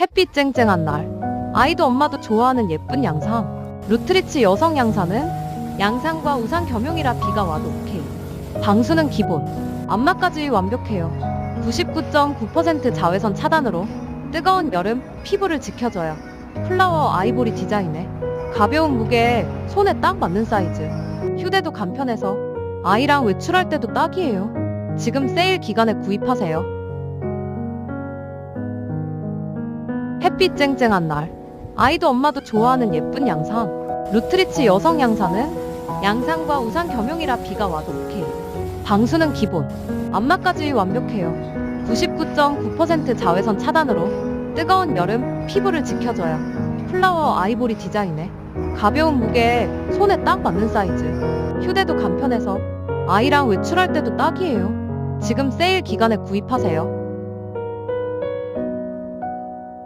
햇빛 쨍쨍한 날. 아이도 엄마도 좋아하는 예쁜 양산 루트리치 여성 양산은 양산과 우산 겸용이라 비가 와도 오케이. 방수는 기본. 안마까지 완벽해요. 99.9% 자외선 차단으로 뜨거운 여름 피부를 지켜줘요. 플라워 아이보리 디자인에 가벼운 무게에 손에 딱 맞는 사이즈. 휴대도 간편해서 아이랑 외출할 때도 딱이에요. 지금 세일 기간에 구입하세요 햇빛 쨍쨍한 날 아이도 엄마도 좋아하는 예쁜 양산. 루트리치 여성 양산은 양산과 우산 겸용이라 비가 와도 오케이. 방수는 기본. 안마까지 완벽해요. 99.9% 자외선 차단으로 뜨거운 여름 피부를 지켜줘요 플라워 아이보리 디자인에 가벼운 무게에 손에 딱 맞는 사이즈. 휴대도 간편해서 아이랑 외출할 때도 딱이에요. 지금 세일 기간에 구입하세요